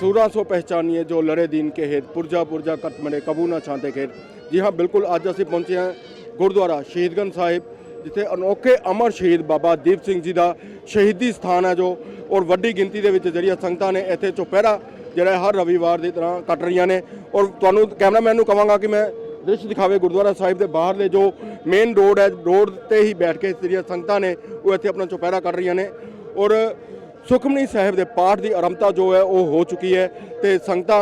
ਸੂਰਾਂ ਸੋ ਪਹਿਚਾਨੀਏ ਜੋ ਲੜੇ ਦੀਨ ਕੇ ਹੇਤ, ਪੁਰਜਾ ਪੁਰਜਾ ਕਟਮੜੇ ਕਬੂ ਨਾ ਛਾਂਦੇ ਖੇਤ। ਜੀ ਹਾਂ, ਬਿਲਕੁਲ ਅੱਜ ਅਸੀਂ ਪਹੁੰਚੇ ਹਾਂ ਗੁਰਦੁਆਰਾ ਸ਼ਹੀਦਗੰਜ ਸਾਹਿਬ, ਜਿੱਥੇ ਅਨੋਖੇ ਅਮਰ ਸ਼ਹੀਦ ਬਾਬਾ ਦੀਪ ਸਿੰਘ ਜੀ ਦਾ ਸ਼ਹੀਦੀ ਸਥਾਨ ਹੈ ਜੋ, ਔਰ ਵੱਡੀ ਗਿਣਤੀ ਦੇ ਵਿੱਚ ਜਿਹੜੀਆਂ ਸੰਗਤਾਂ ਨੇ ਇੱਥੇ ਚੁਪਹਿਰਾ, ਜਿਹੜਾ ਹਰ ਰਵੀਵਾਰ ਦੀ ਤਰ੍ਹਾਂ ਕੱਟ ਰਹੀਆਂ ਨੇ। ਔਰ ਤੁਹਾਨੂੰ ਕੈਮਰਾਮੈਨ ਨੂੰ ਕਹਾਂਗਾ ਕਿ ਮੈਂ ਦ੍ਰਿਸ਼ ਦਿਖਾਵੇ ਗੁਰਦੁਆਰਾ ਸਾਹਿਬ ਦੇ ਬਾਹਰਲੇ ਜੋ ਮੇਨ ਰੋਡ ਹੈ ਰੋਡ ਤੇ ਹੀ ਬੈਠ ਕੇ ਜਿਹੜੀਆਂ ਸੰਗਤਾਂ ਨੇ, ਉਹ ਇੱਥੇ ਆਪਣਾ ਚੁਪਹਿਰਾ ਕੱਟ ਰਹੀਆਂ ਨੇ। ਔਰ ਸੁਖਮਨੀ ਸਾਹਿਬ ਦੇ ਪਾਠ ਦੀ ਆਰੰਭਤਾ ਜੋ ਹੈ ਉਹ ਹੋ ਚੁੱਕੀ ਹੈ ਤੇ ਸੰਗਤਾਂ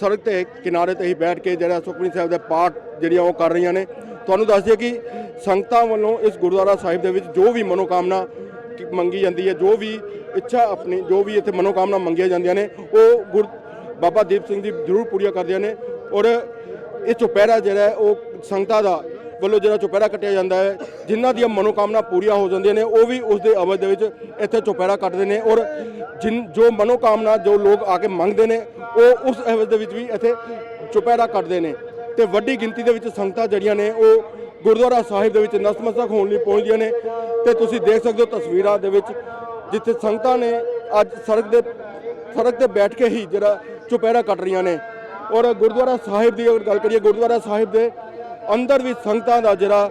ਸੜਕ ਤੇ ਕਿਨਾਰੇ ਤੇ ਹੀ ਬੈਠ ਕੇ ਜਿਹੜਾ ਸੁਖਮਨੀ ਸਾਹਿਬ ਦੇ ਪਾਠ ਜਿਹੜੀਆਂ ਉਹ ਕਰ ਰਹੀਆਂ ਨੇ। ਤੁਹਾਨੂੰ ਦੱਸ ਦਈਏ ਕਿ ਸੰਗਤਾਂ ਵੱਲੋਂ ਇਸ ਗੁਰਦੁਆਰਾ ਸਾਹਿਬ ਦੇ ਵਿੱਚ ਜੋ ਵੀ ਮਨੋਕਾਮਨਾ ਮੰਗੀ ਜਾਂਦੀ ਹੈ, ਜੋ ਵੀ ਇੱਛਾ ਆਪਣੀ, ਜੋ ਵੀ ਇੱਥੇ ਮਨੋਕਾਮਨਾ ਮੰਗੀਆਂ ਜਾਂਦੀਆਂ ਨੇ, ਉਹ ਗੁਰ ਬਾਬਾ ਦੀਪ ਸਿੰਘ ਜੀ ਜ਼ਰੂਰ ਪੂਰੀਆਂ ਕਰਦੀਆਂ ਨੇ ਔਰ ਇਹ ਚੁਪਹਿਰਾ ਜਿਹੜਾ ਉਹ ਸੰਗਤਾਂ ਦਾ ਵੱਲੋਂ ਜਿਹੜਾ ਚੁਪਹਿਰਾ ਕੱਟਿਆ ਜਾਂਦਾ ਹੈ, ਜਿਨ੍ਹਾਂ ਦੀਆਂ ਮਨੋਕਾਮਨਾ ਪੂਰੀਆਂ ਹੋ ਜਾਂਦੀਆਂ ਨੇ, ਉਹ ਵੀ ਉਸ ਦੇ ਅਵਧ ਦੇ ਵਿੱਚ ਇੱਥੇ ਚੁਪਹਿਰਾ ਕੱਟਦੇ ਨੇ ਔਰ ਜਿਨ, ਜੋ ਮਨੋਕਾਮਨਾ ਜੋ ਲੋਕ ਆ ਕੇ ਮੰਗਦੇ ਨੇ, ਉਹ ਉਸ ਅਵਧ ਦੇ ਵਿੱਚ ਵੀ ਇੱਥੇ ਚੁਪਹਿਰਾ ਕੱਟਦੇ ਨੇ। ਤੇ ਵੱਡੀ ਗਿਣਤੀ ਦੇ ਵਿੱਚ ਸੰਗਤਾਂ ਜਿਹੜੀਆਂ ਨੇ, ਉਹ ਗੁਰਦੁਆਰਾ ਸਾਹਿਬ ਦੇ ਵਿੱਚ ਨਤਮਸਤਕ ਹੋਣ ਲਈ ਪਹੁੰਚਦੀਆਂ ਨੇ। ਤੇ ਤੁਸੀਂ ਦੇਖ ਸਕਦੇ ਹੋ ਤਸਵੀਰਾਂ ਦੇ ਵਿੱਚ, ਜਿੱਥੇ ਸੰਗਤਾਂ ਨੇ ਅੱਜ ਸੜਕ ਦੇ, ਸੜਕ ਤੇ ਬੈਠ ਕੇ ਹੀ ਜਿਹੜਾ ਚੁਪਹਿਰਾ ਕੱਟ ਰਹੀਆਂ ਨੇ। ਔਰ ਗੁਰਦੁਆਰਾ ਸਾਹਿਬ ਦੀ ਅਗਰ ਗੱਲ ਕਰੀਏ, ਗੁਰਦੁਆਰਾ ਸਾਹਿਬ ਦੇ ਅੰਦਰ ਵੀ ਸੰਗਤਾਂ ਦਾ ਜਿਹੜਾ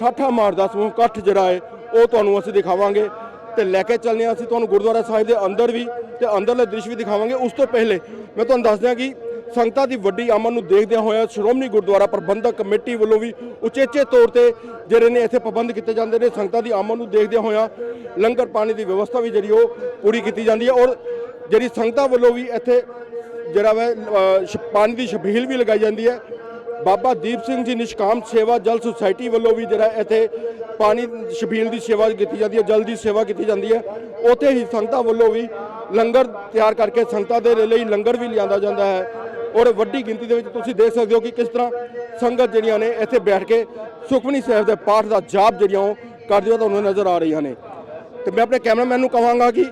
ਠਾਠਾ ਮਾਰਦਾ ਸਮੂਹ ਇਕੱਠ ਜਿਹੜਾ ਹੈ, ਉਹ ਤੁਹਾਨੂੰ ਅਸੀਂ ਦਿਖਾਵਾਂਗੇ। ਤੇ ਲੈ ਕੇ ਚੱਲਦੇ ਹਾਂ ਅਸੀਂ ਤੁਹਾਨੂੰ ਗੁਰਦੁਆਰਾ ਸਾਹਿਬ ਦੇ ਅੰਦਰ ਵੀ ਤੇ ਅੰਦਰਲੇ ਦ੍ਰਿਸ਼ ਵੀ ਦਿਖਾਵਾਂਗੇ। ਉਸ ਤੋਂ ਪਹਿਲੇ ਮੈਂ ਤੁਹਾਨੂੰ ਦੱਸ ਦਿਆਂ ਕਿ ਸੰਗਤਾਂ ਦੀ ਵੱਡੀ ਆਮਦ ਨੂੰ ਦੇਖਦਿਆਂ ਹੋਇਆਂ ਸ਼੍ਰੋਮਣੀ ਗੁਰਦੁਆਰਾ ਪ੍ਰਬੰਧਕ ਕਮੇਟੀ ਵੱਲੋਂ ਵੀ ਉਚੇਚੇ ਤੌਰ ਤੇ ਜਿਹੜੇ ਨੇ ਇੱਥੇ ਪ੍ਰਬੰਧ ਕੀਤੇ ਜਾਂਦੇ ਨੇ, ਸੰਗਤਾਂ ਦੀ ਆਮਦ ਨੂੰ ਦੇਖਦਿਆਂ ਹੋਇਆਂ ਲੰਗਰ ਪਾਣੀ ਦੀ ਵਿਵਸਥਾ ਵੀ ਜਿਹੜੀ ਉਹ ਪੂਰੀ ਕੀਤੀ ਜਾਂਦੀ ਹੈ। ਔਰ ਜਿਹੜੀ ਸੰਗਤਾਂ ਵੱਲੋਂ ਵੀ ਇੱਥੇ ਜਿਹੜਾ ਵਾ ਪਾਣੀ ਦੀ ਛਬੀਲ ਵੀ ਲਗਾਈ ਜਾਂਦੀ ਹੈ। ਬਾਬਾ ਦੀਪ ਸਿੰਘ ਜੀ ਨਿਸ਼ਕਾਮ ਸੇਵਾ ਜਲ ਸੁਸਾਇਟੀ ਵੱਲੋਂ ਵੀ ਜਿਹੜਾ ਇੱਥੇ ਪਾਣੀ ਛਬੀਲ ਦੀ ਸੇਵਾ ਕੀਤੀ ਜਾਂਦੀ ਹੈ, ਜਲ ਦੀ ਸੇਵਾ ਕੀਤੀ ਜਾਂਦੀ ਹੈ। ਉੱਥੇ ਹੀ ਸੰਗਤਾਂ ਵੱਲੋਂ ਵੀ ਲੰਗਰ ਤਿਆਰ ਕਰਕੇ ਸੰਗਤਾਂ ਦੇ ਲਈ ਲੰਗਰ ਵੀ ਲਿਆਂਦਾ ਜਾਂਦਾ ਹੈ। ਔਰ ਵੱਡੀ ਗਿਣਤੀ ਦੇ ਵਿੱਚ ਤੁਸੀਂ ਦੇਖ ਸਕਦੇ ਹੋ ਕਿ ਕਿਸ ਤਰ੍ਹਾਂ ਸੰਗਤ ਜਿਹੜੀਆਂ ਨੇ ਇੱਥੇ ਬੈਠ ਕੇ ਸੁਖਮਨੀ ਸਾਹਿਬ ਦੇ ਪਾਠ ਦਾ ਜਾਪ ਜਿਹੜੀਆਂ ਉਹ ਕਰਦੀਆਂ ਤੁਹਾਨੂੰ ਨਜ਼ਰ ਆ ਰਹੀਆਂ ਨੇ। ਤੇ ਮੈਂ ਆਪਣੇ ਕੈਮਰਾਮੈਨ ਨੂੰ ਕਹਾਂਗਾ ਕਿ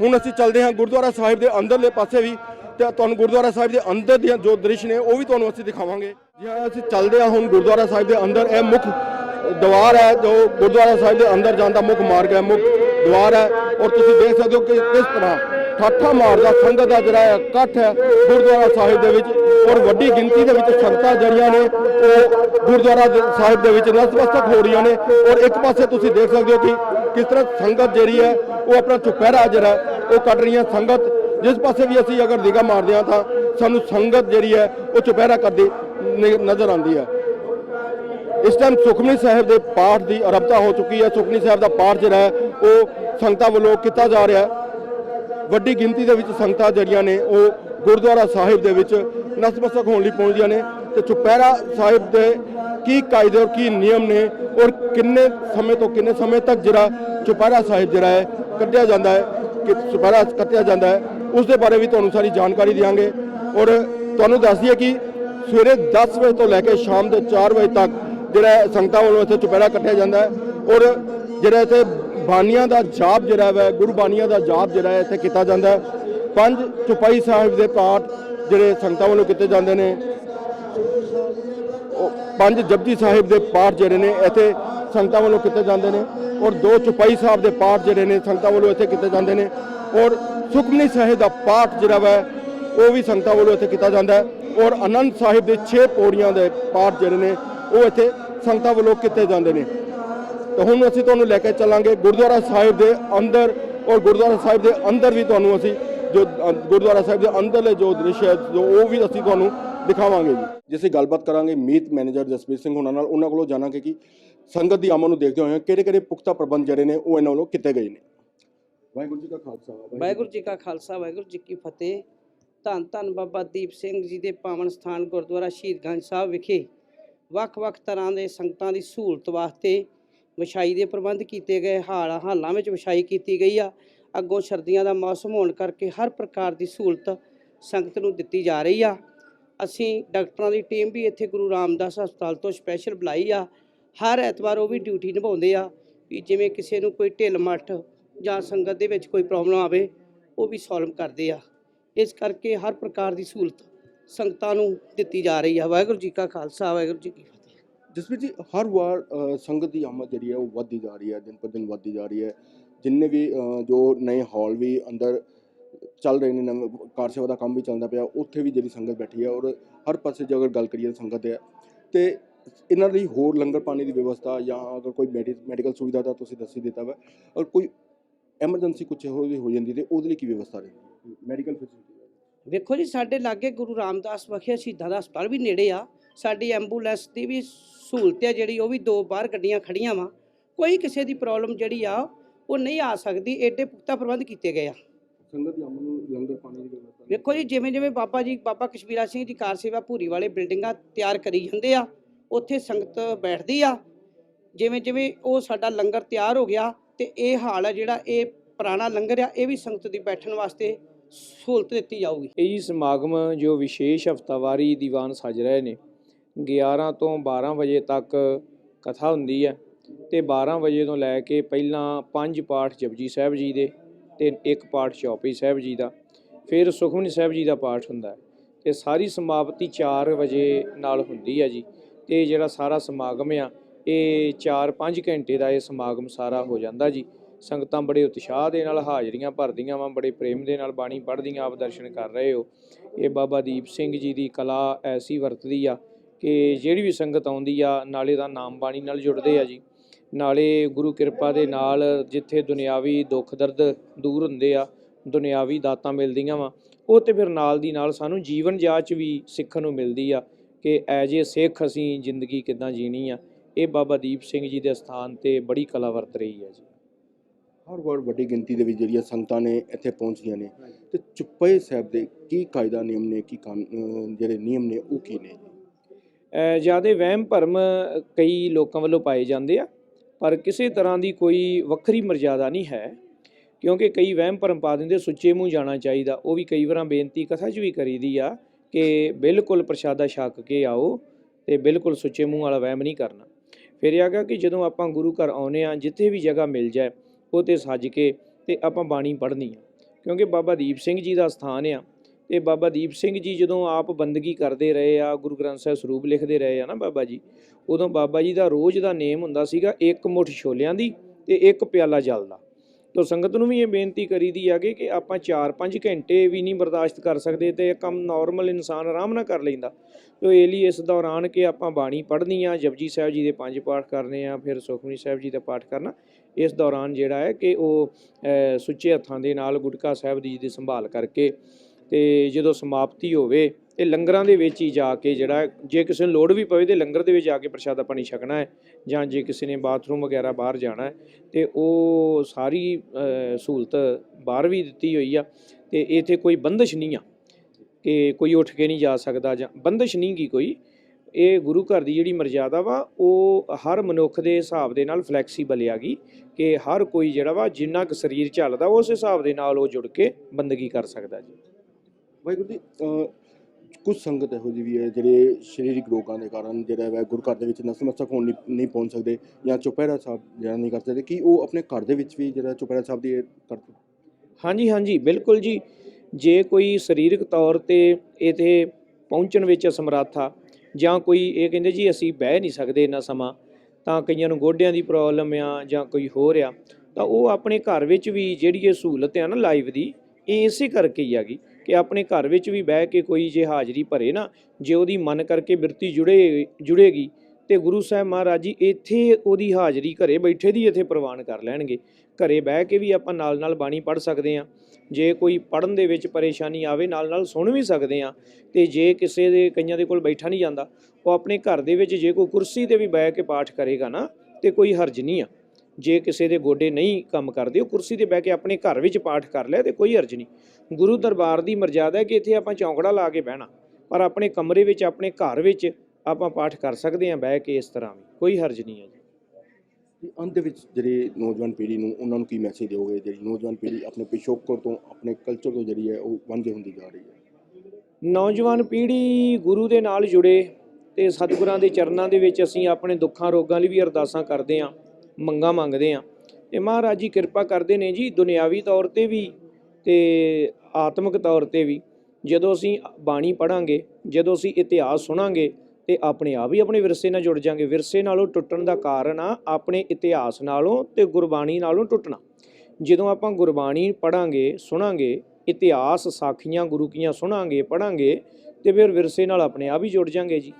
ਹੁਣ ਅਸੀਂ ਚੱਲਦੇ ਹਾਂ ਗੁਰਦੁਆਰਾ ਸਾਹਿਬ ਦੇ ਅੰਦਰਲੇ ਪਾਸੇ ਵੀ ਤੇ ਤੁਹਾਨੂੰ ਗੁਰਦੁਆਰਾ ਸਾਹਿਬ ਦੇ ਅੰਦਰ ਦੀਆਂ ਜੋ ਦ੍ਰਿਸ਼ ਨੇ ਉਹ ਵੀ ਤੁਹਾਨੂੰ ਅਸੀਂ ਦਿਖਾਵਾਂਗੇ। ਜੀ ਹਾਂ, ਅਸੀਂ ਚੱਲਦੇ ਹਾਂ ਹੁਣ ਗੁਰਦੁਆਰਾ ਸਾਹਿਬ ਦੇ ਅੰਦਰ। ਇਹ ਮੁੱਖ ਦਵਾਰ ਹੈ, ਜੋ ਗੁਰਦੁਆਰਾ ਸਾਹਿਬ ਦੇ ਅੰਦਰ ਜਾਣ ਦਾ ਮੁੱਖ ਮਾਰਗ ਹੈ, ਮੁੱਖ ਦਵਾਰ ਹੈ। ਔਰ ਤੁਸੀਂ ਦੇਖ ਸਕਦੇ ਹੋ ਕਿ ਕਿਸ ਤਰ੍ਹਾਂ ਠਾਠਾ ਮਾਰਦਾ, ਸੰਗਤ ਦਾ ਜਿਹੜਾ ਹੈ, ਇਕੱਠ ਹੈ ਗੁਰਦੁਆਰਾ ਸਾਹਿਬ ਦੇ ਵਿੱਚ। ਔਰ ਵੱਡੀ ਗਿਣਤੀ ਦੇ ਵਿੱਚ ਸੰਗਤਾਂ ਜਿਹੜੀਆਂ ਨੇ, ਉਹ ਗੁਰਦੁਆਰਾ ਸਾਹਿਬ ਦੇ ਵਿੱਚ ਨਤਮਸਤਕ ਹੋ ਰਹੀਆਂ ਨੇ। ਔਰ ਇੱਕ ਪਾਸੇ ਤੁਸੀਂ ਦੇਖ ਸਕਦੇ ਹੋ ਕਿ ਕਿਸ ਤਰ੍ਹਾਂ ਸੰਗਤ ਜਿਹੜੀ ਹੈ, ਉਹ ਆਪਣਾ ਚੁਪਹਿਰਾ ਜਿਹੜਾ ਉਹ ਕੱਢ ਰਹੀਆਂ ਸੰਗਤ। ਜਿਸ ਪਾਸੇ ਵੀ ਅਸੀਂ ਅਗਰ ਨਿਗਾਹ ਮਾਰਦੇ ਹਾਂ ਤਾਂ ਸਾਨੂੰ ਸੰਗਤ ਜਿਹੜੀ ਹੈ, ਉਹ ਚੁਪਹਿਰਾ ਕਰਦੀ ਨਜ਼ਰ ਆਉਂਦੀ ਹੈ ਇਸ ਟਾਈਮ ਸੁਖਮਨੀ ਸਾਹਿਬ ਦੇ ਪਾਠ ਦੀ ਆਰੰਭਤਾ ਹੋ ਚੁੱਕੀ ਹੈ ਸੁਖਮਨੀ ਸਾਹਿਬ ਦਾ ਪਾਠ ਜਿਹੜਾ ਹੈ, ਉਹ ਸੰਗਤਾਂ ਵੱਲੋਂ ਕੀਤਾ ਜਾ ਰਿਹਾ ਹੈ। ਵੱਡੀ ਗਿਣਤੀ ਦੇ ਵਿੱਚ ਸੰਗਤਾਂ ਜਿਹੜੀਆਂ ਨੇ, ਉਹ ਗੁਰਦੁਆਰਾ ਸਾਹਿਬ ਦੇ ਵਿੱਚ ਨਤਮਸਤਕ ਹੋਣ ਲਈ ਪਹੁੰਚਦੀਆਂ ਨੇ। ਤੇ ਚੁਪਹਿਰਾ ਸਾਹਿਬ ਦੇ ਕੀ ਕਾਇਦੇ ਔਰ ਕੀ ਨਿਯਮ ਨੇ, ਔਰ ਕਿੰਨੇ ਸਮੇਂ ਤੋਂ ਕਿੰਨੇ ਸਮੇਂ ਤੱਕ ਜਿਹੜਾ ਚੁਪਹਿਰਾ ਸਾਹਿਬ ਜਿਹੜਾ ਹੈ, ਕੱਢਿਆ ਜਾਂਦਾ ਹੈ, ਕਿ ਚੁਪਹਿਰਾ ਕੱਟਿਆ ਜਾਂਦਾ ਹੈ, ਉਸ ਦੇ ਬਾਰੇ ਵੀ ਤੁਹਾਨੂੰ ਸਾਰੀ ਜਾਣਕਾਰੀ ਦਿਆਂਗੇ। ਔਰ ਤੁਹਾਨੂੰ ਦੱਸ ਦਈਏ ਕਿ ਸਵੇਰੇ 10 ਵਜੇ ਤੋਂ ਲੈ ਕੇ ਸ਼ਾਮ ਦੇ 4 ਵਜੇ ਤੱਕ ਜਿਹੜਾ ਸੰਗਤਾਂ ਵੱਲੋਂ ਇੱਥੇ ਚੁਪਹਿਰਾ ਕੱਟਿਆ ਜਾਂਦਾ ਹੈ। ਔਰ ਜਿਹੜਾ ਇੱਥੇ ਬਾਣੀਆਂ ਦਾ ਜਾਪ ਜਿਹੜਾ ਹੈ ਗੁਰਬਾਣੀਆਂ ਦਾ ਜਾਪ ਜਿਹੜਾ ਹੈ, ਇੱਥੇ ਕੀਤਾ ਜਾਂਦਾ ਹੈ। ਪੰਜ ਚੁਪਾਈ ਸਾਹਿਬ ਦੇ ਪਾਠ ਜਿਹੜੇ ਸੰਗਤਾਂ ਵੱਲੋਂ ਕੀਤੇ ਜਾਂਦੇ ਨੇ। ਪੰਜ ਜਪਜੀ ਸਾਹਿਬ ਦੇ ਪਾਠ ਜਿਹੜੇ ਨੇ, ਇੱਥੇ ਸੰਗਤਾਂ ਵੱਲੋਂ ਕੀਤੇ ਜਾਂਦੇ ਨੇ। ਔਰ ਦੋ ਚੁਪਾਈ ਸਾਹਿਬ ਦੇ ਪਾਠ ਜਿਹੜੇ ਨੇ, ਸੰਗਤਾਂ ਵੱਲੋਂ ਇੱਥੇ ਕੀਤੇ ਜਾਂਦੇ ਨੇ। ਔਰ ਸੁਖਮਨੀ ਸਾਹਿਬ ਦਾ ਪਾਠ ਜਿਹੜਾ ਵਾ, ਉਹ ਵੀ ਸੰਗਤਾਂ ਵੱਲੋਂ ਇੱਥੇ ਕੀਤਾ ਜਾਂਦਾ ਹੈ। ਔਰ ਆਨੰਦ ਸਾਹਿਬ ਦੇ 6 ਪੌੜੀਆਂ ਦੇ ਪਾਠ ਜਿਹੜੇ ਨੇ ਉਹ ਇੱਥੇ ਸੰਗਤਾਂ ਵੱਲੋਂ ਕੀਤੇ ਜਾਂਦੇ ਨੇ। ਤਾਂ ਹੁਣ ਅਸੀਂ ਤੁਹਾਨੂੰ ਲੈ ਕੇ ਚੱਲਾਂਗੇ। ਗੁਰਦੁਆਰਾ ਸਾਹਿਬ ਦੇ ਅੰਦਰ ਔਰ ਗੁਰਦੁਆਰਾ ਸਾਹਿਬ ਦੇ ਅੰਦਰ ਵੀ ਤੁਹਾਨੂੰ ਅਸੀਂ ਜੋ ਗੁਰਦੁਆਰਾ ਸਾਹਿਬ ਦੇ ਅੰਦਰਲੇ ਜੋ ਦ੍ਰਿਸ਼ ਹੈ ਜੋ ਉਹ ਵੀ ਅਸੀਂ ਤੁਹਾਨੂੰ ਦਿਖਾਵਾਂਗੇ ਜੀ। ਜੇ ਅਸੀਂ ਗੱਲਬਾਤ ਕਰਾਂਗੇ ਮੀਤ ਮੈਨੇਜਰ ਜਸਪੀਰ ਸਿੰਘ ਉਹਨਾਂ ਨਾਲ ਉਹਨਾਂ ਕੋਲੋਂ ਜਾਣਾਂਗੇ ਕਿ ਸੰਗਤ ਦੀ ਆਮਦ ਨੂੰ ਦੇਖਦੇ ਹੋਏ ਕਿਹੜੇ ਕਿਹੜੇ ਪੁਖਤਾ ਪ੍ਰਬੰਧ ਜਿਹੜੇ ਨੇ ਉਹ ਇਹਨਾਂ ਵੱਲੋਂ ਕੀਤੇ ਗਏ ਨੇ। ਵਾਹਿਗੁਰੂ ਜੀ ਕਾ ਖਾਲਸਾ ਵਾਹਿਗੁਰੂ ਜੀ ਕਾ ਖਾਲਸਾ ਵਾਹਿਗੁਰੂ ਜੀ ਕੀ ਫਤਿਹ। ਧੰਨ ਧੰਨ ਬਾਬਾ ਦੀਪ ਸਿੰਘ ਜੀ ਦੇ ਪਾਵਨ ਸਥਾਨ ਗੁਰਦੁਆਰਾ ਸ਼ਹੀਦਗੰਜ ਸਾਹਿਬ ਵਿਖੇ ਵੱਖ-ਵੱਖ ਤਰ੍ਹਾਂ ਦੇ ਸੰਗਤਾਂ ਦੀ ਸਹੂਲਤ ਵਾਸਤੇ ਵਿਛਾਈ ਦੇ ਪ੍ਰਬੰਧ ਕੀਤੇ ਗਏ, ਹਾਲ ਹਾਲਾਂ ਵਿੱਚ ਵਿਛਾਈ ਕੀਤੀ ਗਈ ਆ। ਅੱਗੋਂ ਸਰਦੀਆਂ ਦਾ ਮੌਸਮ ਹੋਣ ਕਰਕੇ ਹਰ ਪ੍ਰਕਾਰ ਦੀ ਸਹੂਲਤ ਸੰਗਤ ਨੂੰ ਦਿੱਤੀ ਜਾ ਰਹੀ ਆ। ਅਸੀਂ ਡਾਕਟਰਾਂ ਦੀ ਟੀਮ ਵੀ ਇੱਥੇ ਗੁਰੂ ਰਾਮਦਾਸ ਹਸਪਤਾਲ ਤੋਂ ਸਪੈਸ਼ਲ ਬੁਲਾਈ ਆ। ਹਰ ਐਤਵਾਰ ਉਹ ਵੀ ਡਿਊਟੀ ਨਿਭਾਉਂਦੇ ਆ ਵੀ ਜਿਵੇਂ ਕਿਸੇ ਨੂੰ ਕੋਈ ਢਿੱਲ ਮੱਠ ਜਾਂ ਸੰਗਤ ਦੇ ਵਿੱਚ ਕੋਈ ਪ੍ਰੋਬਲਮ ਆਵੇ, ਉਹ ਵੀ ਸੋਲਵ ਕਰਦੇ ਆ। ਇਸ ਕਰਕੇ ਹਰ ਪ੍ਰਕਾਰ ਦੀ ਸਹੂਲਤ ਸੰਗਤਾਂ ਨੂੰ ਦਿੱਤੀ ਜਾ ਰਹੀ ਹੈ। ਵਾਹਿਗੁਰੂ ਜੀ ਕਾ ਖਾਲਸਾ, ਵਾਹਿਗੁਰੂ ਜੀ ਕੀ ਫਤਿਹ। ਜਸਵੀਰ ਜੀ ਹਰ ਵਾਰ ਸੰਗਤ ਦੀ ਆਮਦ ਜਿਹੜੀ ਹੈ ਉਹ ਵੱਧਦੀ ਜਾ ਰਹੀ ਹੈ, ਦਿਨ ਪਰ ਦਿਨ ਵੱਧਦੀ ਜਾ ਰਹੀ ਹੈ। ਜਿੰਨੇ ਵੀ ਜੋ ਨਏ ਹਾਲ ਵੀ ਅੰਦਰ ਚੱਲ ਰਹੇ ਨੇ, ਨਵੇਂ ਕਾਰ ਸੇਵਾ ਦਾ ਕੰਮ ਵੀ ਚੱਲਦਾ ਪਿਆ, ਉੱਥੇ ਵੀ ਜਿਹੜੀ ਸੰਗਤ ਬੈਠੀ ਹੈ ਔਰ ਹਰ ਪਾਸੇ ਜੇ ਅਗਰ ਗੱਲ ਕਰੀਏ ਤਾਂ ਸੰਗਤ ਹੈ ਤੇ ਇਹਨਾਂ ਲਈ ਹੋਰ ਲੰਗਰ ਪਾਣੀ ਦੀ ਵਿਵਸਥਾ ਜਾਂ ਅਗਰ ਕੋਈ ਮੈਡੀਕਲ ਸੁਵਿਧਾ ਦਾ ਤੁਸੀਂ ਦੱਸੀ ਦਿੱਤਾ ਵਾ, ਔਰ ਕੋਈ ਐਮਰਜੈਂਸੀ ਕੁਝ ਇਹੋ ਜਿਹੀ ਹੋ ਜਾਂਦੀ ਤੇ ਉਹਦੇ ਲਈ ਕੀ ਵਿਵਸਥਾ ਰਹੀ? ਮੈਡੀਕਲ ਫੈਸਿਲਿਟੀ ਵੇਖੋ ਜੀ ਸਾਡੇ ਲਾਗੇ ਗੁਰੂ ਰਾਮਦਾਸ ਬਖਸ਼ਿਆ ਸ਼ਹੀਦਾਂ ਦਾ ਹਸਪਤਾਲ ਵੀ ਨੇੜੇ ਆ। ਸਾਡੀ ਐਂਬੂਲੈਂਸ ਦੀ ਵੀ ਸਹੂਲਤ ਹੈ ਜਿਹੜੀ ਉਹ ਵੀ ਦੋ ਬਾਹਰ ਗੱਡੀਆਂ ਖੜੀਆਂ ਵਾ। ਕੋਈ ਕਿਸੇ ਦੀ ਪ੍ਰੋਬਲਮ ਜਿਹੜੀ ਆ ਉਹ ਨਹੀਂ ਆ ਸਕਦੀ। ਏਡੇ ਪੁਖਤਾ ਪ੍ਰਬੰਧ ਕੀਤੇ ਗਏ ਆ। ਸੰਗਤ ਦੀ ਅਮਨ ਨੂੰ ਲੰਗਰ ਪਾਣੀ ਦੀ ਵਿਵਸਥਾ ਵੇਖੋ ਜੀ ਜਿਵੇਂ ਜਿਵੇਂ ਬਾਬਾ ਜੀ ਬਾਬਾ ਕਸ਼ਮੀਰਾ ਸਿੰਘ ਜੀ ਕਾਰ ਸੇਵਾ ਭੂਰੀ ਵਾਲੇ ਬਿਲਡਿੰਗਾਂ ਤਿਆਰ ਕਰੀ ਜਾਂਦੇ ਆ ਉੱਥੇ ਸੰਗਤ ਬੈਠਦੀ ਆ। ਜਿਵੇਂ ਜਿਵੇਂ ਉਹ ਸਾਡਾ ਲੰਗਰ ਤਿਆਰ ਹੋ ਗਿਆ ਤੇ ਇਹ ਹਾਲ ਆ ਜਿਹੜਾ ਇਹ ਪੁਰਾਣਾ ਲੰਗਰ ਆ ਇਹ ਵੀ ਸੰਗਤ ਦੀ ਬੈਠਣ ਵਾਸਤੇ ਸਹੂਲਤ ਦਿੱਤੀ ਜਾਊਗੀ। ਇਹ ਸਮਾਗਮ ਜੋ ਵਿਸ਼ੇਸ਼ ਹਫਤਾਵਾਰੀ ਦੀਵਾਨ ਸੱਜ ਰਹੇ ਨੇ 11 ਤੋਂ 12 ਵਜੇ ਤੱਕ ਕਥਾ ਹੁੰਦੀ ਹੈ ਤੇ 12 ਵਜੇ ਤੋਂ ਲੈ ਕੇ ਪਹਿਲਾਂ ਪੰਜ ਪਾਠ ਜਪਜੀ ਸਾਹਿਬ ਜੀ ਦੇ ਤੇ ਇੱਕ ਪਾਠ ਚੌਪਈ ਸਾਹਿਬ ਜੀ ਦਾ, ਫਿਰ ਸੁਖਮਨੀ ਸਾਹਿਬ ਜੀ ਦਾ ਪਾਠ ਹੁੰਦਾ ਹੈ। ਤੇ ਸਾਰੀ ਸਮਾਪਤੀ 4 ਵਜੇ ਨਾਲ ਹੁੰਦੀ ਹੈ ਜੀ ਤੇ ਜਿਹੜਾ ਸਾਰਾ ਸਮਾਗਮ ਆ, ਇਹ 4-5 ਘੰਟੇ ਦਾ ਇਹ ਸਮਾਗਮ ਸਾਰਾ ਹੋ ਜਾਂਦਾ ਜੀ। ਸੰਗਤਾਂ ਬੜੇ ਉਤਸ਼ਾਹ ਦੇ ਨਾਲ ਹਾਜ਼ਰੀਆਂ ਭਰਦੀਆਂ ਵਾਂ, ਬੜੇ ਪ੍ਰੇਮ ਦੇ ਨਾਲ ਬਾਣੀ ਪੜ੍ਹਦੀਆਂ, ਆਪ ਦਰਸ਼ਨ ਕਰ ਰਹੇ ਹੋ। ਇਹ ਬਾਬਾ ਦੀਪ ਸਿੰਘ ਜੀ ਦੀ ਕਲਾ ਐਸੀ ਵਰਤਦੀ ਆ ਕਿ ਜਿਹੜੀ ਵੀ ਸੰਗਤ ਆਉਂਦੀ ਆ, ਨਾਲੇ ਦਾ ਨਾਮ ਬਾਣੀ ਨਾਲ ਜੁੜਦੇ ਆ ਜੀ। ਨਾਲੇ ਗੁਰੂ ਕਿਰਪਾ ਦੇ ਨਾਲ ਜਿੱਥੇ ਦੁਨਿਆਵੀ ਦੁੱਖ ਦਰਦ ਦੂਰ ਹੁੰਦੇ ਆ, ਦੁਨਿਆਵੀ ਦਾਤਾਂ ਮਿਲਦੀਆਂ ਵਾ, ਉਹ ਤੇ ਫਿਰ ਨਾਲ ਦੀ ਨਾਲ ਸਾਨੂੰ ਜੀਵਨ ਜਾਚ ਵੀ ਸਿੱਖਣ ਨੂੰ ਮਿਲਦੀ ਆ ਕਿ ਐਜ ਏ ਸਿੱਖ ਅਸੀਂ ਜ਼ਿੰਦਗੀ ਕਿੱਦਾਂ ਜੀਣੀ ਆ। ਇਹ ਬਾਬਾ ਦੀਪ ਸਿੰਘ ਜੀ ਦੇ ਸਥਾਨ ਤੇ ਬੜੀ ਕਲਾ ਵਰਤ ਰਹੀ ਹੈ ਜੀ। ਹਰ ਵਾਰ ਵੱਡੀ ਗਿਣਤੀ ਦੇ ਵਿੱਚ ਜਿਹੜੀਆਂ ਸੰਗਤਾਂ ਨੇ ਇੱਥੇ ਪਹੁੰਚਦੀਆਂ ਨੇ। ਤੇ ਚੁੱਪੇ ਸਾਹਿਬ ਦੇ ਕੀ ਕਾਇਦਾ ਨਿਯਮ ਨੇ, ਕੀ ਕਾਨ ਜਿਹੜੇ ਨਿਯਮ ਨੇ, ਉਹ ਕੀ ਨੇ? ਜਿਆਦੇ ਵਹਿਮ ਭਰਮ ਕਈ ਲੋਕਾਂ ਵੱਲੋਂ ਪਾਏ ਜਾਂਦੇ ਆ, ਪਰ ਕਿਸੇ ਤਰ੍ਹਾਂ ਦੀ ਕੋਈ ਵੱਖਰੀ ਮਰਜ਼ਾਦਾ ਨਹੀਂ ਹੈ, ਕਿਉਂਕਿ ਕਈ ਵਹਿਮ ਭਰਮ ਪਾ ਦਿੰਦੇ, ਸੁੱਚੇ ਮੂੰਹ ਜਾਣਾ ਚਾਹੀਦਾ। ਉਹ ਵੀ ਕਈ ਵਾਰਾਂ ਬੇਨਤੀ ਕਥਾ 'ਚ ਵੀ ਕਰੀਦੀ ਆ ਕਿ ਬਿਲਕੁਲ ਪ੍ਰਸ਼ਾਦਾ ਛਕ ਕੇ ਆਓ ਤੇ ਬਿਲਕੁਲ ਸੁੱਚੇ ਮੂੰਹ ਵਾਲਾ ਵਹਿਮ ਨਹੀਂ ਕਰਨਾ। ਫਿਰ ਇਹ ਹੈਗਾ ਕਿ ਜਦੋਂ ਆਪਾਂ ਗੁਰੂ ਘਰ ਆਉਨੇ ਆ ਜਿੱਥੇ ਵੀ ਜਗ੍ਹਾ ਮਿਲ ਜਾਏ ਉਹ ਤੇ ਸੱਜ ਕੇ ਤੇ ਆਪਾਂ ਬਾਣੀ ਪੜ੍ਹਨੀ ਆ। ਕਿਉਂਕਿ ਬਾਬਾ ਦੀਪ ਸਿੰਘ ਜੀ ਦਾ ਸਥਾਨ ਆ ਤੇ ਬਾਬਾ ਦੀਪ ਸਿੰਘ ਜੀ ਜਦੋਂ ਆਪ ਬੰਦਗੀ ਕਰਦੇ ਰਹੇ ਆ, ਗੁਰੂ ਗ੍ਰੰਥ ਸਾਹਿਬ ਸਰੂਪ ਲਿਖਦੇ ਰਹੇ ਆ ਨਾ ਬਾਬਾ ਜੀ, ਉਦੋਂ ਬਾਬਾ ਜੀ ਦਾ ਰੋਜ਼ ਦਾ ਨੇਮ ਹੁੰਦਾ ਸੀਗਾ ਇੱਕ ਮੁਠ ਛੋਲਿਆਂ ਦੀ ਤੇ ਇੱਕ ਪਿਆਲਾ ਜਲ ਦਾ। ਤੋ ਸੰਗਤ ਨੂੰ ਵੀ ਇਹ ਬੇਨਤੀ ਕਰੀਦੀ ਆ ਕਿ ਆਪਾਂ 4-5 ਘੰਟੇ ਵੀ ਨਹੀਂ ਬਰਦਾਸ਼ਤ ਕਰ ਸਕਦੇ ਤੇ ਇਹ ਕੰਮ ਨਾਰਮਲ ਇਨਸਾਨ ਆਰਾਮ ਨਾਲ ਕਰ ਲੈਂਦਾ। ਤੋ ਇਹ ਲਈ ਇਸ ਦੌਰਾਨ ਕਿ ਆਪਾਂ ਬਾਣੀ ਪੜ੍ਹਨੀ ਆ, ਜਪਜੀ ਸਾਹਿਬ ਜੀ ਦੇ ਪੰਜ ਪਾਠ ਕਰਨੇ ਆ, ਫਿਰ ਸੁਖਮਨੀ ਸਾਹਿਬ ਜੀ ਦਾ ਪਾਠ ਕਰਨਾ। ਇਸ ਦੌਰਾਨ ਜਿਹੜਾ ਹੈ ਕਿ ਉਹ ਸੁੱਚੇ ਹੱਥਾਂ ਦੇ ਨਾਲ ਗੁਟਕਾ ਸਾਹਿਬ ਜੀ ਦੀ ਸੰਭਾਲ ਕਰਕੇ ਤੇ ਜਦੋਂ ਸਮਾਪਤੀ ਹੋਵੇ, ਤੇ ਲੰਗਰਾਂ ਦੇ ਵਿੱਚ ਹੀ ਜਾ ਕੇ ਜਿਹੜਾ ਜੇ ਕਿਸੇ ਨੂੰ ਲੋੜ ਵੀ ਪਵੇ ਤੇ ਲੰਗਰ ਦੇ ਵਿੱਚ ਜਾ ਕੇ ਪ੍ਰਸ਼ਾਦਾ ਪਾਣੀ ਛਕਣਾ ਹੈ। ਜਾਂ ਜੇ ਕਿਸੇ ਨੇ ਬਾਥਰੂਮ ਵਗੈਰਾ ਬਾਹਰ ਜਾਣਾ ਹੈ, ਤੇ ਉਹ ਸਾਰੀ ਸਹੂਲਤ ਬਾਹਰ ਵੀ ਦਿੱਤੀ ਹੋਈ ਆ, ਤੇ ਇੱਥੇ ਕੋਈ ਬੰਦਸ਼ ਨਹੀਂ ਆ ਕਿ ਕੋਈ ਉੱਠ ਕੇ ਨਹੀਂ ਜਾ ਸਕਦਾ ਜਾਂ ਬੰਦਸ਼ ਨਹੀਂ ਗੀ ਕੋਈ। ਇਹ ਗੁਰੂ ਘਰ ਦੀ ਜਿਹੜੀ ਮਰਜ਼ਾਦਾ ਵਾ, ਉਹ ਹਰ ਮਨੁੱਖ ਦੇ ਹਿਸਾਬ ਦੇ ਨਾਲ ਫਲੈਕਸੀਬਲ ਆ ਆਗੀ ਕਿ ਹਰ ਕੋਈ ਜਿਹੜਾ ਵਾ, ਜਿੰਨਾ ਕੁ ਸਰੀਰ ਚੱਲਦਾ, ਉਸ ਹਿਸਾਬ ਦੇ ਨਾਲ ਉਹ ਜੁੜ ਕੇ ਬੰਦਗੀ ਕਰ ਸਕਦਾ ਜੀ। ਵਾਹਿਗੁਰੂ ਜੀ ਕੁਝ ਸੰਗਤ ਇਹੋ ਜਿਹੀ ਵੀ ਹੈ, ਜਿਹੜੇ ਸਰੀਰਕ ਰੋਗਾਂ ਦੇ ਕਾਰਨ ਜਿਹੜਾ ਹੈ ਗੁਰੂ ਦੇ ਵਿੱਚ ਨਤਮਸਤਕ ਹੋਣ ਨਹੀਂ- ਨਹੀਂ ਪਹੁੰਚ ਸਕਦੇ ਜਾਂ ਚੁਪਹਿਰਾ ਸਾਹਿਬ ਜਿਹੜਾ ਨਹੀਂ ਕਰ ਸਕਦੇ, ਕੀ ਉਹ ਆਪਣੇ ਘਰ ਦੇ ਵਿੱਚ ਵੀ ਜਿਹੜਾ ਚੁਪਹਿਰਾ ਸਾਹਿਬ ਦੀ ਕਰਦੇ ਹਾਂਜੀ ਹਾਂਜੀ, ਬਿਲਕੁਲ ਜੀ। ਜੇ ਕੋਈ ਸਰੀਰਕ ਤੌਰ ਤੇ ਇਥੇ ਪਹੁੰਚਣ ਵਿੱਚ ਅਸਮਰੱਥ ਆ ਜਾਂ ਕੋਈ ਇਹ ਕਹਿੰਦੇ ਜੀ ਅਸੀਂ ਬਹਿ ਨਹੀਂ ਸਕਦੇ ਇੰਨਾ ਸਮਾਂ, ਤਾਂ ਕਈਆਂ ਨੂੰ ਗੋਡਿਆਂ ਦੀ ਪ੍ਰੋਬਲਮ ਆ ਜਾਂ ਕੋਈ ਹੋਰ ਆ, ਤਾਂ ਉਹ ਆਪਣੇ ਘਰ ਵਿੱਚ ਵੀ ਜਿਹੜੀ ਇਹ ਸਹੂਲਤ ਆ ਨਾ ਲਾਈਵ ਦੀ, ਇਹ ਇਸੇ ਕਰਕੇ ਹੀ ਆਗੀ ਕਿ ਆਪਣੇ ਘਰ ਵਿੱਚ ਵੀ ਬਹਿ ਕੇ ਕੋਈ ਜੇ ਹਾਜ਼ਰੀ ਭਰੇ ਨਾ, ਜੇ ਉਹਦੀ ਮਨ ਕਰਕੇ ਬਿਰਤੀ ਜੁੜੇ, ਜੁੜੇਗੀ, ਤੇ ਗੁਰੂ ਸਾਹਿਬ ਮਹਾਰਾਜ ਜੀ ਇੱਥੇ ਉਹਦੀ ਹਾਜ਼ਰੀ ਘਰੇ ਬੈਠੇ ਦੀ ਇੱਥੇ ਪ੍ਰਵਾਨ ਕਰ ਲੈਣਗੇ। ਘਰੇ ਬਹਿ ਕੇ ਵੀ ਆਪਾਂ ਨਾਲ ਨਾਲ ਬਾਣੀ ਪੜ੍ਹ ਸਕਦੇ ਹਾਂ। ਜੇ ਕੋਈ ਪੜਨ ਦੇ ਵਿੱਚ ਪਰੇਸ਼ਾਨੀ ਆਵੇ ਨਾਲ ਨਾਲ ਸੁਣ ਵੀ ਸਕਦੇ ਆ ਤੇ ਜੇ ਕਿਸੇ ਦੇ ਕਈਆਂ ਦੇ ਕੋਲ ਬੈਠਾ ਨਹੀਂ ਜਾਂਦਾ, ਉਹ ਆਪਣੇ ਘਰ ਦੇ ਵਿੱਚ ਜੇ ਕੋਈ ਕੁਰਸੀ ਤੇ ਵੀ ਬਹਿ ਕੇ ਪਾਠ ਕਰੇਗਾ ਨਾ, ਤੇ ਕੋਈ ਹਰਜ ਨਹੀਂ ਆ। ਜੇ ਕਿਸੇ ਦੇ ਗੋਡੇ ਨਹੀਂ ਕੰਮ ਕਰਦੇ ਉਹ ਕੁਰਸੀ ਤੇ ਬਹਿ ਕੇ ਆਪਣੇ ਘਰ ਵਿੱਚ ਪਾਠ ਕਰ ਲਿਆ ਤੇ ਕੋਈ ਹਰਜ ਨਹੀਂ। ਗੁਰੂ ਦਰਬਾਰ ਦੀ ਮਰਜ਼ਾਦਾ ਹੈ ਕਿ ਇੱਥੇ ਆਪਾਂ ਚੌਂਕੜਾ ਲਾ ਕੇ ਬਹਿਣਾ ਪਰ ਆਪਣੇ ਕਮਰੇ ਵਿੱਚ ਆਪਣੇ ਘਰ ਵਿੱਚ ਆਪਾਂ ਪਾਠ ਕਰ ਸਕਦੇ ਆ ਬਹਿ ਕੇ ਇਸ ਤਰ੍ਹਾਂ ਵੀ। ਕੋਈ ਹਰਜ ਨਹੀਂ ਹੈ ਜੀ। ਅੰਤ ਦੇ ਵਿੱਚ ਜਿਹੜੇ ਨੌਜਵਾਨ ਪੀੜ੍ਹੀ ਨੂੰ ਉਹਨਾਂ ਨੂੰ ਕੀ ਮੈਸੇਜ ਦਿਓਗੇ? ਜਿਹੜੀ ਨੌਜਵਾਨ ਪੀੜ੍ਹੀ ਆਪਣੇ ਪਿਛੋਕੜ ਤੋਂ ਆਪਣੇ ਕਲਚਰ ਤੋਂ ਜਿਹੜੀ ਹੈ ਉਹ ਵਾਂਝੇ ਹੁੰਦੀ ਜਾ ਰਹੀ ਹੈ। ਨੌਜਵਾਨ ਪੀੜ੍ਹੀ ਗੁਰੂ ਦੇ ਨਾਲ ਜੁੜੇ ਤੇ ਸਤਿਗੁਰਾਂ ਦੇ ਚਰਨਾਂ ਦੇ ਵਿੱਚ ਅਸੀਂ ਆਪਣੇ ਦੁੱਖਾਂ ਰੋਗਾਂ ਲਈ ਵੀ ਅਰਦਾਸਾਂ ਕਰਦੇ ਆਂ ਮੰਗਾਂ ਮੰਗਦੇ ਆਂ ਤੇ ਮਹਾਰਾਜ ਜੀ ਕਿਰਪਾ ਕਰਦੇ ਨੇ ਜੀ ਦੁਨਿਆਵੀ ਤੌਰ ਤੇ ਵੀ ਤੇ ਆਤਮਿਕ ਤੌਰ ਤੇ ਵੀ। ਜਦੋਂ ਅਸੀਂ ਬਾਣੀ ਪੜਾਂਗੇ ਜਦੋਂ ਅਸੀਂ ਇਤਿਹਾਸ ਸੁਣਾਂਗੇ ਤੇ ਆਪਣੇ ਆਪ ਹੀ ਆਪਣੇ ਵਿਰਸੇ ਨਾਲ ਜੁੜ ਜਾਾਂਗੇ। ਵਿਰਸੇ ਨਾਲੋਂ ਟੁੱਟਣ ਦਾ ਕਾਰਨ ਆ ਆਪਣੇ ਇਤਿਹਾਸ ਨਾਲੋਂ ਤੇ ਗੁਰਬਾਣੀ ਨਾਲੋਂ ਟੁੱਟਣਾ। ਜਦੋਂ ਆਪਾਂ ਗੁਰਬਾਣੀ ਪੜਾਂਗੇ ਸੁਣਾਂਗੇ, ਇਤਿਹਾਸ, ਸਾਖੀਆਂ, ਗੁਰੂ ਕੀਆਂ ਸੁਣਾਂਗੇ ਪੜਾਂਗੇ ਤੇ ਫਿਰ ਵਿਰਸੇ ਨਾਲ ਆਪਣੇ ਆਪ ਹੀ ਜੁੜ ਜਾਾਂਗੇ ਜੀ।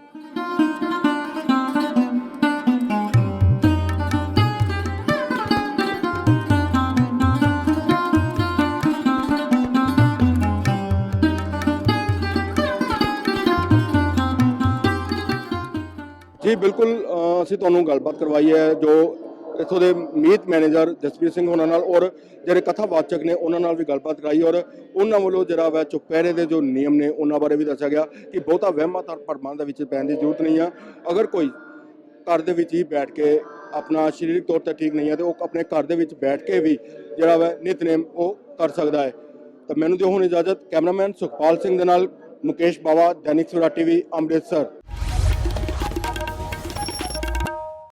ਬਿਲਕੁਲ ਅਸੀਂ ਤੁਹਾਨੂੰ ਗੱਲਬਾਤ ਕਰਵਾਈ ਹੈ, ਜੋ ਇੱਥੋਂ ਦੇ ਮੀਤ ਮੈਨੇਜਰ ਜਸਪੀਰ ਸਿੰਘ ਉਹਨਾਂ ਨਾਲ ਔਰ ਜਿਹੜੇ ਕਥਾਵਾਚਕ ਨੇ ਉਹਨਾਂ ਨਾਲ ਵੀ ਗੱਲਬਾਤ ਕਰਾਈ ਔਰ ਉਹਨਾਂ ਵੱਲੋਂ ਜਿਹੜਾ ਵਾ ਚੁਪਹਿਰੇ ਦੇ ਜੋ ਨਿਯਮ ਨੇ ਉਹਨਾਂ ਬਾਰੇ ਵੀ ਦੱਸਿਆ ਗਿਆ ਕਿ ਬਹੁਤਾ ਵਹਿਮਾਂ ਤਰ ਭਰਮਾਂ ਦੇ ਵਿੱਚ ਪੈਣ ਦੀ ਜ਼ਰੂਰਤ ਨਹੀਂ ਆ। ਅਗਰ ਕੋਈ ਘਰ ਦੇ ਵਿੱਚ ਹੀ ਬੈਠ ਕੇ ਆਪਣਾ ਸਰੀਰਕ ਤੌਰ ਤੇ ਠੀਕ ਨਹੀਂ ਹੈ ਤੇ ਉਹ ਆਪਣੇ ਘਰ ਦੇ ਵਿੱਚ ਬੈਠ ਕੇ ਵੀ ਜਿਹੜਾ ਵਾ ਨਿਤਨੇਮ ਉਹ ਕਰ ਸਕਦਾ ਹੈ। ਤਾਂ ਮੈਨੂੰ ਦਿਓ ਹੁਣ ਇਜਾਜ਼ਤ, ਕੈਮਰਾਮੈਨ ਸੁਖਪਾਲ ਸਿੰਘ ਦੇ ਨਾਲ ਮੁਕੇਸ਼ ਬਾਵਾ, ਦੈਨਿਕ ਸਵੇਰਾ ਟੀਵੀ, ਅੰਮ੍ਰਿਤਸਰ।